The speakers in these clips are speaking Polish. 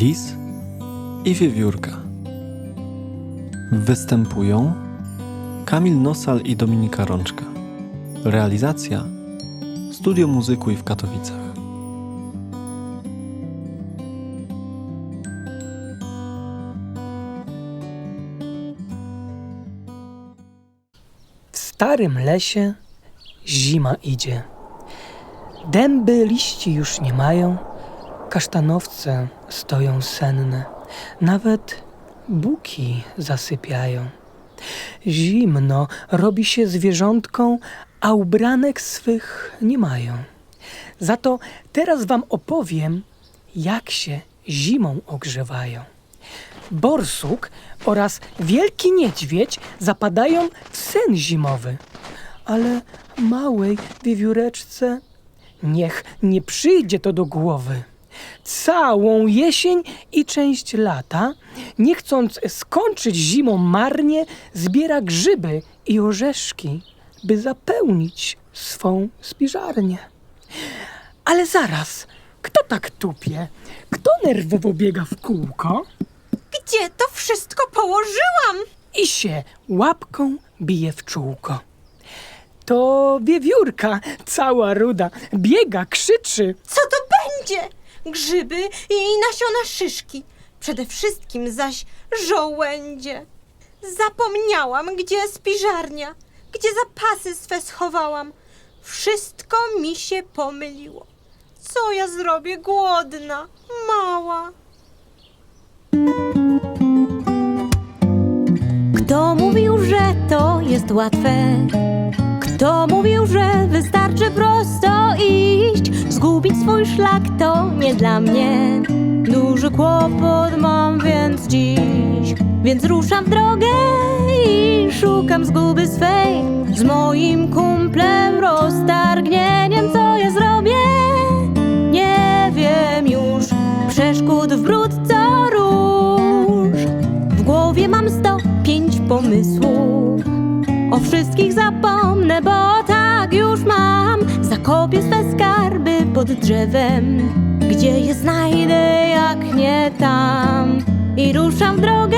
Lis i Wiewiórka. Występują Kamil Nosal i Dominika Rączka. Realizacja Studio Muzykuj w Katowicach. W starym lesie zima idzie. Dęby liści już nie mają, kasztanowce stoją senne, nawet buki zasypiają. Zimno robi się zwierzątkom, a ubranek swych nie mają. Za to teraz wam opowiem, jak się zimą ogrzewają. Borsuk oraz wielki niedźwiedź zapadają w sen zimowy, ale małej wiewióreczce niech nie przyjdzie to do głowy. Całą jesień i część lata, nie chcąc skończyć zimą marnie, zbiera grzyby i orzeszki, by zapełnić swą spiżarnię. Ale zaraz, kto tak tupie? Kto nerwowo biega w kółko? Gdzie to wszystko położyłam? i się łapką bije w czółko. To wiewiórka, cała ruda, biega, krzyczy. Co to będzie? Grzyby i nasiona szyszki. Przede wszystkim zaś żołędzie. Zapomniałam, gdzie spiżarnia, gdzie zapasy swe schowałam. Wszystko mi się pomyliło. Co ja zrobię głodna, mała? Kto mówił, że to jest łatwe? Kto mówił, że wystarczy prosto iść? Zgubić swój szlak to nie dla mnie. Duży kłopot mam więc dziś, więc ruszam w drogę i szukam zguby swej. Z moim kumplem wszystkich zapomnę, bo tak już mam. Zakopię swe skarby pod drzewem. Gdzie je znajdę, jak nie tam? I ruszam w drogę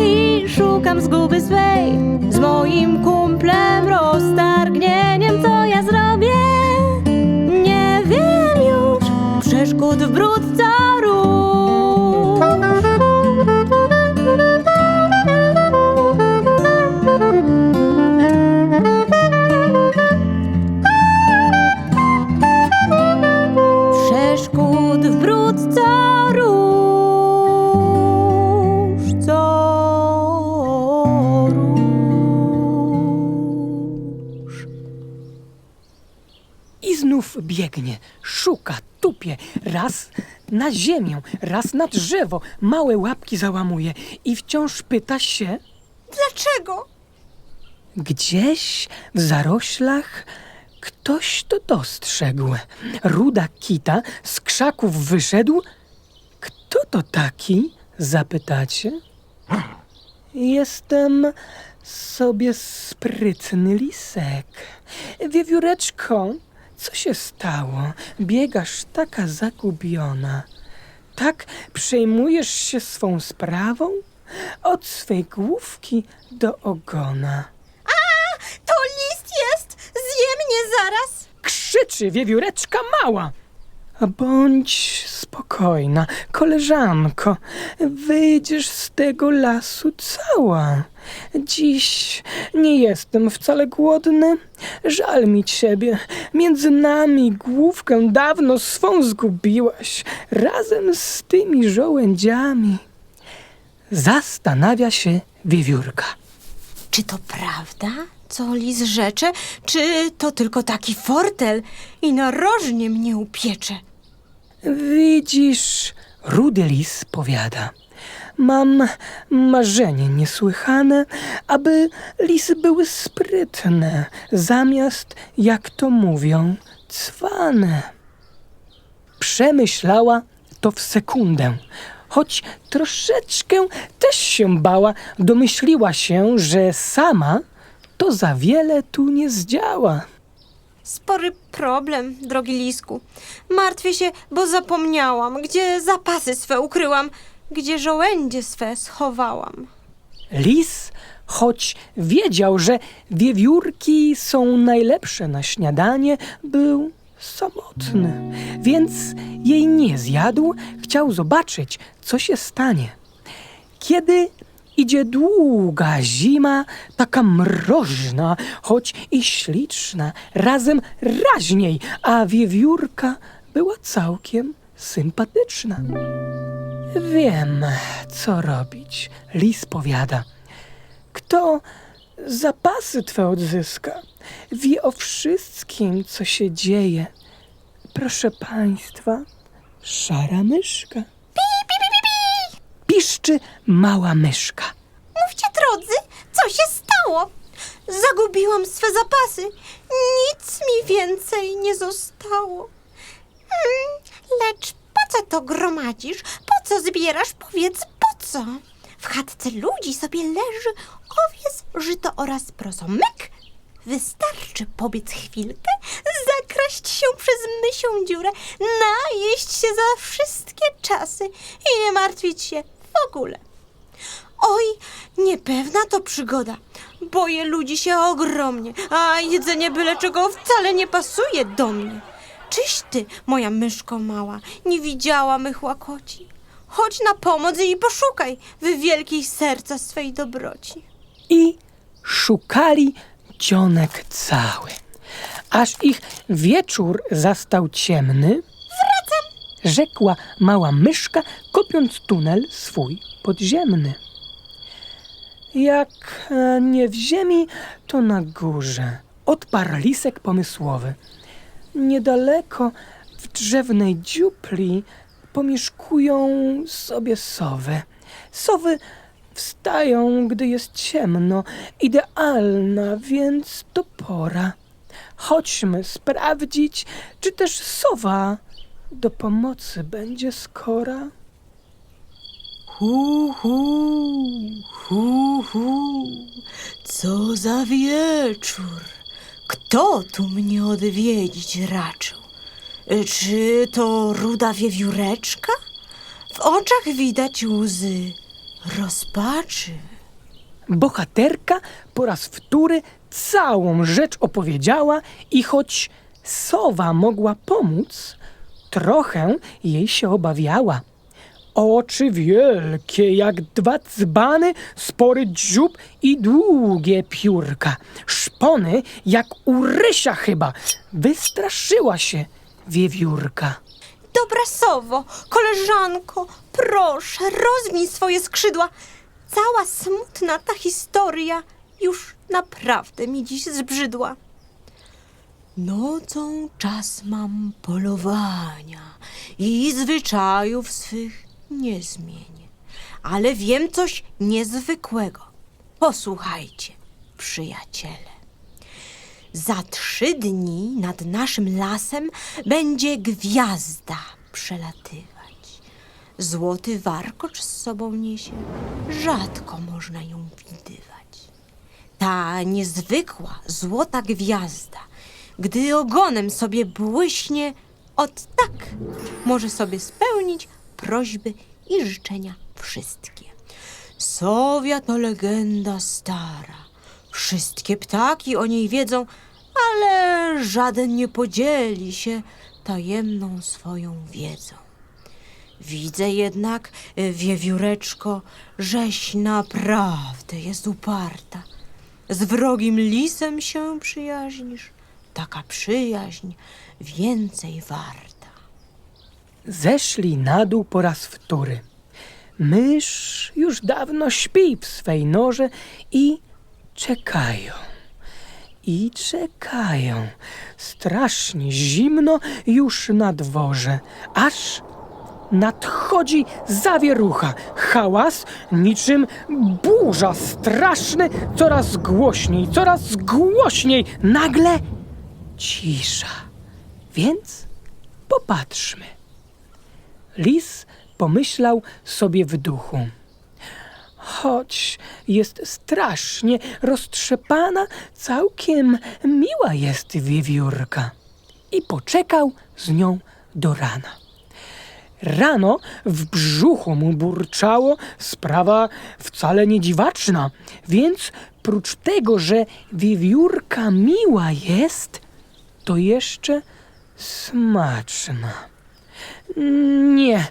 i szukam zguby swej. Z moim kumplem roztargnieniem, co ja zrobię? Nie wiem już, przeszkód w bród co na ziemię, raz na drzewo, małe łapki załamuje i wciąż pyta się, Dlaczego? Gdzieś w zaroślach ktoś to dostrzegł. Ruda kita z krzaków wyszedł. Kto to taki? Zapytacie. Jestem sobie sprytny lisek. Wiewióreczko, co się stało? Biegasz taka zagubiona. Tak przejmujesz się swą sprawą? Od swej główki do ogona. To list jest! Zje mnie zaraz! krzyczy wiewióreczka mała. Bądź spokojna, koleżanko. Wyjdziesz z tego lasu cała. Dziś nie jestem wcale głodny. Żal mi ciebie. Między nami główkę dawno swą zgubiłaś, razem z tymi żołędziami. Zastanawia się wiewiórka. Czy to prawda, co lis rzecze, czy to tylko taki fortel i narożnie mnie upiecze? Widzisz, rudy lis powiada. Mam marzenie niesłychane, aby lisy były sprytne, zamiast, jak to mówią, cwane. Przemyślała to w sekundę. Choć troszeczkę też się bała, domyśliła się, że sama to za wiele tu nie zdziała. spory problem, drogi Lisku. Martwię się, bo zapomniałam, gdzie zapasy swe ukryłam, gdzie żołędzie swe schowałam. Lis, choć wiedział, że wiewiórki są najlepsze na śniadanie, był samotny, więc jej nie zjadł, chciał zobaczyć, co się stanie. Kiedy idzie długa zima, taka mroźna, choć i śliczna, razem raźniej, a wiewiórka była całkiem sympatyczna. Wiem, co robić, lis powiada. Kto zapasy twe odzyska, wie o wszystkim, co się dzieje. Proszę państwa, szara myszka. Piszczy mała myszka. Mówcie, drodzy, co się stało? Zagubiłam swe zapasy. Nic mi więcej nie zostało. Hmm, lecz po co to gromadzisz? Po co zbierasz? Powiedz, po co? W chatce ludzi sobie leży owiec, żyto oraz prosomyk. Wystarczy pobiec chwilkę, zakraść się przez mysią dziurę, najeść się za wszystkie czasy i nie martwić się w ogóle. Oj, niepewna to przygoda. Boję ludzi się ogromnie, a jedzenie byle czego wcale nie pasuje do mnie. Czyś ty, moja myszko mała, nie widziała mych łakoci? Chodź na pomoc i poszukaj w wielkiej serca swej dobroci. i szukali dzionek cały. Aż ich wieczór zastał ciemny. Wracam! Rzekła mała myszka, kopiąc tunel swój podziemny. Jak e, nie w ziemi, to na górze. Odparł lisek pomysłowy. Niedaleko w drzewnej dziupli pomieszkują sobie sowy. Sowy wstają, gdy jest ciemno. Idealna, więc to pora. Chodźmy sprawdzić, czy też sowa do pomocy będzie skora. Hu, hu, hu, hu, co za wieczór. Kto tu mnie odwiedzić raczył? Czy to ruda wiewióreczka? W oczach widać łzy rozpaczy. Bohaterka po raz wtóry całą rzecz opowiedziała i choć sowa mogła pomóc, trochę jej się obawiała. Oczy wielkie jak dwa dzbany, spory dziób i długie piórka. Szpony jak u rysia chyba. Wystraszyła się wiewiórka. Dobra sowo, koleżanko, proszę, rozwij swoje skrzydła. Cała smutna ta historia już naprawdę mi dziś zbrzydła. Nocą czas mam polowania i zwyczajów swych nie zmienię. Ale wiem coś niezwykłego. Posłuchajcie, przyjaciele. Za trzy dni nad naszym lasem będzie gwiazda przelatywać. Złoty warkocz z sobą niesie, rzadko można ją widywać. Ta niezwykła złota gwiazda, gdy ogonem sobie błyśnie, od tak może sobie spełnić prośby i życzenia wszystkie. Sowia to legenda stara. Wszystkie ptaki o niej wiedzą, ale żaden nie podzieli się tajemną swoją wiedzą. Widzę jednak, y, wiewióreczko, żeś naprawdę jest uparta. Z wrogim lisem się przyjaźnisz. Taka przyjaźń więcej warta. Zeszli na dół po raz wtóry. Mysz już dawno śpi w swej norze i czekają. I czekają. Strasznie zimno już na dworze, aż nadchodzi zawierucha. Hałas niczym burza straszny, coraz głośniej, coraz głośniej. Nagle cisza. Więc popatrzmy. Lis pomyślał sobie w duchu. Choć jest strasznie roztrzepana, całkiem miła jest wiewiórka. I poczekał z nią do rana. Rano w brzuchu mu burczało, sprawa wcale nie dziwaczna, więc prócz tego, że wiewiórka miła jest, to jeszcze smaczna. Nie,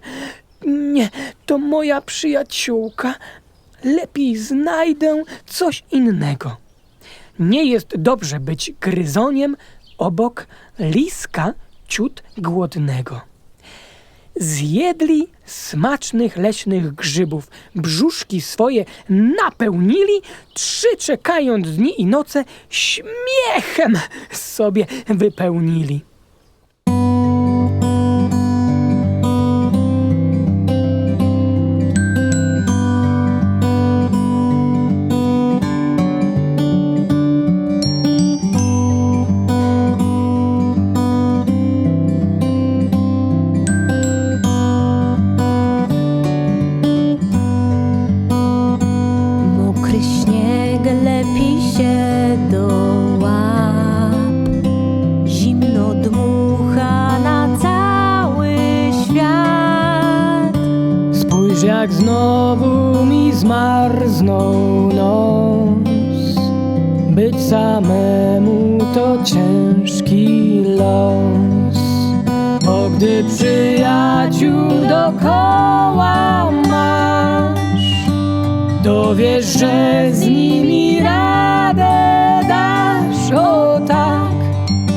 nie, to moja przyjaciółka. Lepiej znajdę coś innego. Nie jest dobrze być gryzoniem obok liska ciut głodnego. Zjedli smacznych leśnych grzybów, brzuszki swoje napełnili, trzy czekając dni i noce śmiechem sobie wypełnili. Być samemu to ciężki los. Bo gdy przyjaciół dokoła masz To wiesz, że z nimi radę dasz. O tak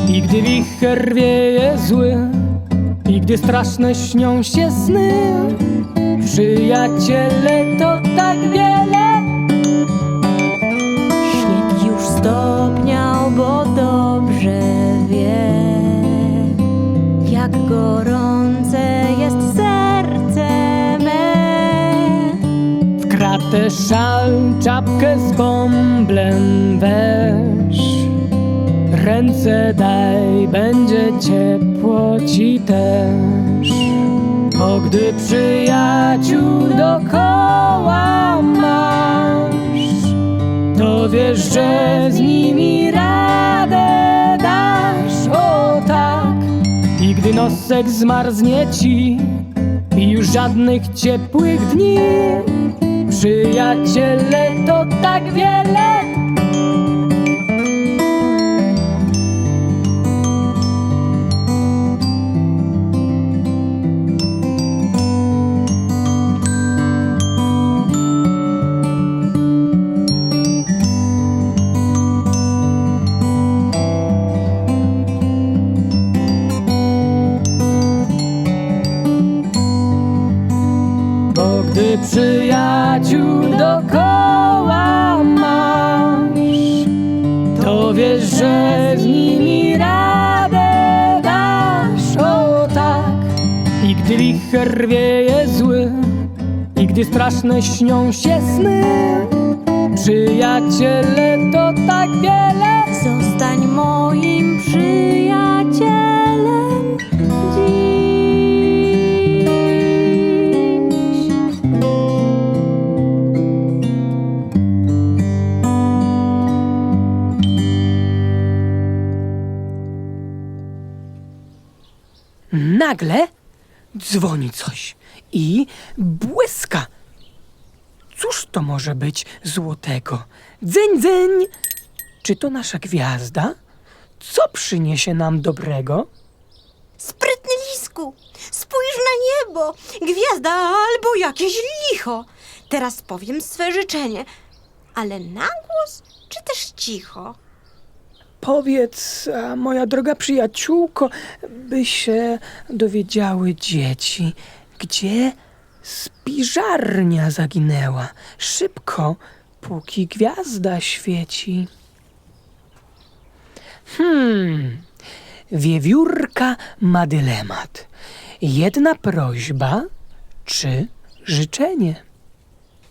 I gdy wicher wieje zły I gdy straszne śnią się sny Przyjaciele to tak wiele stopniał, bo dobrze wie Jak gorące jest serce me. W kratę szal, czapkę z bąblem weź. Ręce daj, będzie ciepło ci też. Bo gdy przyjaciół dokoła masz Wiesz, że z nimi radę dasz, o tak. I gdy nosek zmarznie ci i już żadnych ciepłych dni Przyjaciele to tak wiele straszne śnią się sny Przyjaciele to tak wiele Zostań moim przyjacielem dziś. Nagle dzwoni coś i błyska. Cóż to może być złotego? Dzeń, dzeń! Czy to nasza gwiazda? Co przyniesie nam dobrego? Sprytny lisku, spójrz na niebo. Gwiazda albo jakieś licho. Teraz powiem swe życzenie, ale na głos czy też cicho? Powiedz, a moja droga przyjaciółko, by się dowiedziały dzieci, gdzie spiżarnia zaginęła. Szybko, póki gwiazda świeci. Hmm, wiewiórka ma dylemat. Jedna prośba czy życzenie.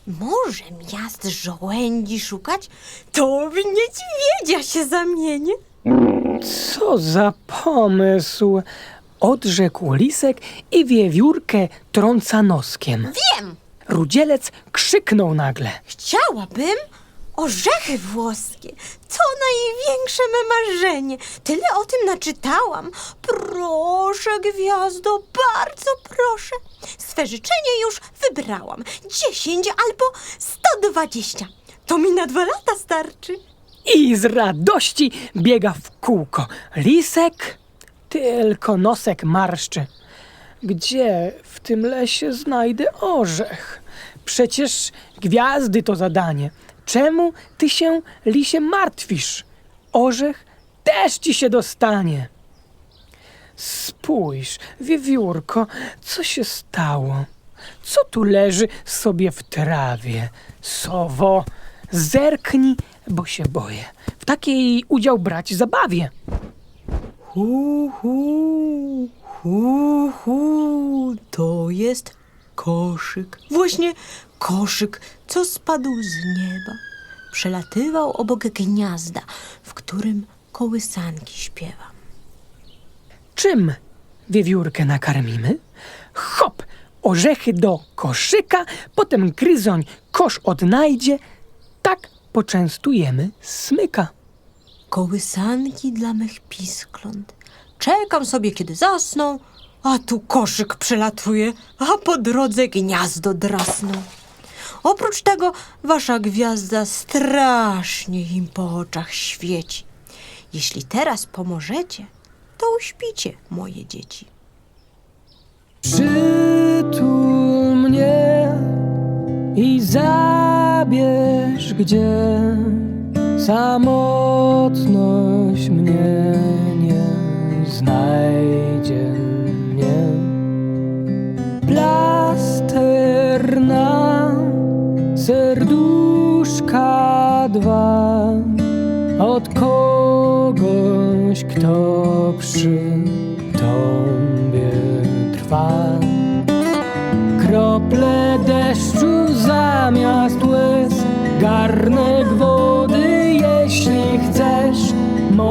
Może miast żołędzi szukać? To w niedźwiedzia się zamienię. Co za pomysł! Odrzekł lisek i wiewiórkę trąca noskiem. Wiem, Rudzielec krzyknął nagle. Chciałabym orzechy włoskie. To największe me marzenie. Tyle o tym naczytałam. Proszę, gwiazdo, bardzo proszę. Swe życzenie już wybrałam. Dziesięć albo sto dwadzieścia. To mi na dwa lata starczy. I z radości biega w kółko. Lisek tylko nosek marszczy. Gdzie w tym lesie znajdę orzech? Przecież gwiazdy to zadanie. Czemu ty się, lisie, martwisz? Orzech też ci się dostanie. Spójrz, wiewiórko, co się stało? Co tu leży sobie w trawie? Sowo, zerknij, bo się boję. W takiej udział brać zabawie. Hu, hu, hu, hu, to jest koszyk. Właśnie koszyk, co spadł z nieba. Przelatywał obok gniazda, w którym kołysanki śpiewam. Czym wiewiórkę nakarmimy? Hop, orzechy do koszyka, potem gryzoń kosz odnajdzie. Tak poczęstujemy smyka. Kołysanki dla mych piskląt. Czekam sobie, kiedy zasną, a tu koszyk przelatuje, a po drodze gniazdo drasną. Oprócz tego wasza gwiazda strasznie im po oczach świeci. Jeśli teraz pomożecie, to uśpicie moje dzieci. Przytul mnie i zabierz, gdzie samotność mnie nie znajdzie mnie. Plaster na serduszka dwa od kogoś, kto przy tobie trwa.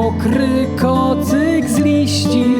Mokry kocyk z liści,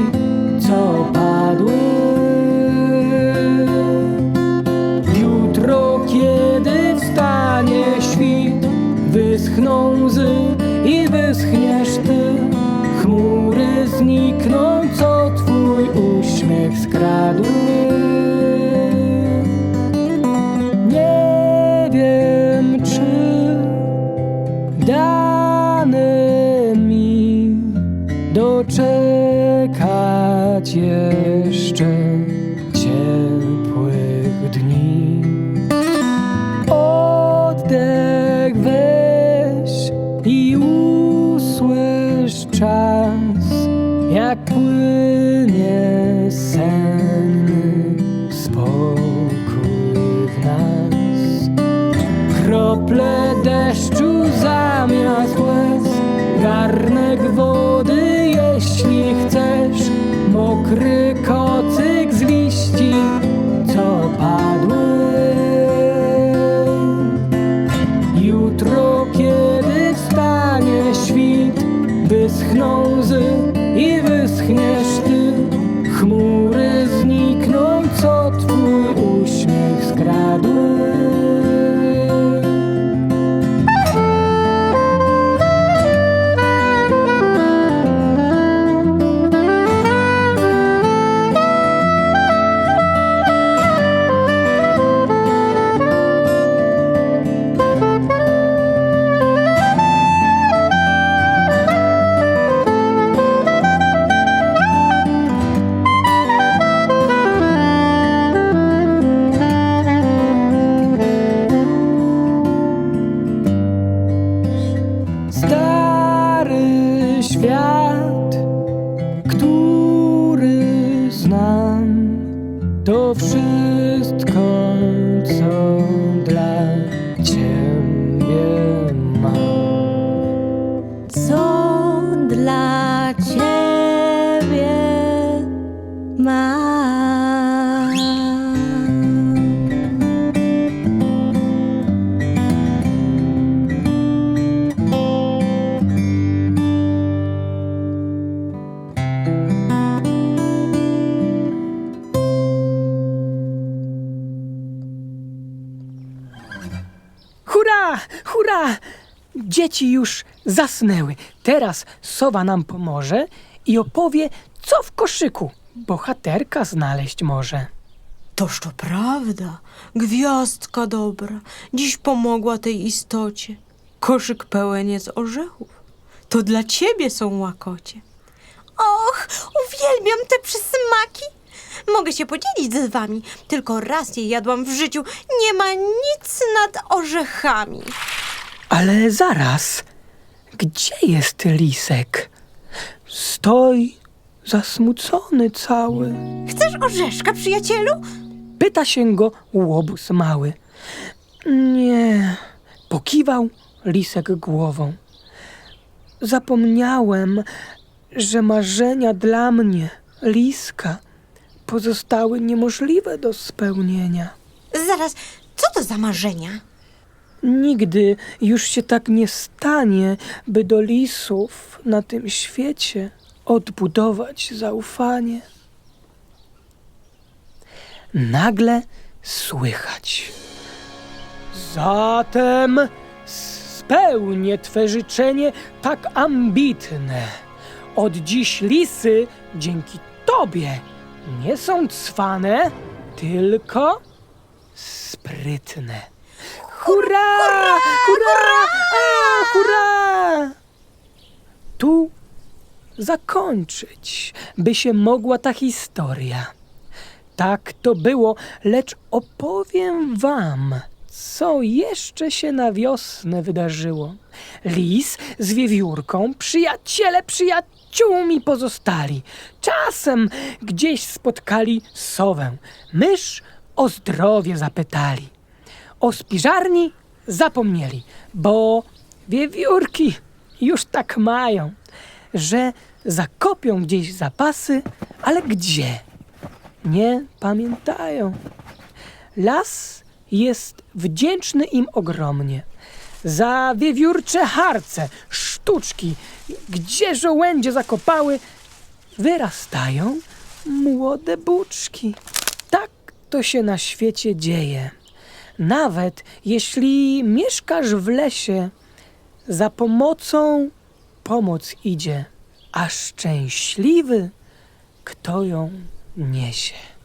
co twój uśmiech skradły. Dzieci już zasnęły. Teraz sowa nam pomoże i opowie, co w koszyku bohaterka znaleźć może. Toż to prawda, gwiazdka dobra, dziś pomogła tej istocie. Koszyk pełen jest orzechów. To dla ciebie są łakocie. Och, uwielbiam te przysmaki. Mogę się podzielić z wami, tylko raz je jadłam w życiu. Nie ma nic nad orzechami. Ale zaraz, gdzie jest lisek? Stoi zasmucony cały. Chcesz orzeszka, przyjacielu? Pyta się go łobuz mały. Nie, pokiwał lisek głową. Zapomniałem, że marzenia dla mnie, liska, pozostały niemożliwe do spełnienia. Zaraz, co to za marzenia? Nigdy już się tak nie stanie, by do lisów na tym świecie odbudować zaufanie. Nagle słychać. Zatem spełnię twe życzenie tak ambitne. Od dziś lisy dzięki tobie nie są cwane, tylko sprytne. Hurra! Hurra! A, hurra! Tu zakończyć, by się mogła ta historia. Tak to było, lecz opowiem wam, co jeszcze się na wiosnę wydarzyło. Lis z wiewiórką, przyjaciele przyjaciółmi pozostali. Czasem gdzieś spotkali sowę. Mysz o zdrowie zapytali. O spiżarni zapomnieli, bo wiewiórki już tak mają, że zakopią gdzieś zapasy, ale gdzie? Nie pamiętają. Las jest wdzięczny im ogromnie. Za wiewiórcze harce, sztuczki, gdzie żołędzie zakopały, wyrastają młode buczki. Tak to się na świecie dzieje. Nawet jeśli mieszkasz w lesie, za pomocą pomoc idzie, a szczęśliwy, kto ją niesie.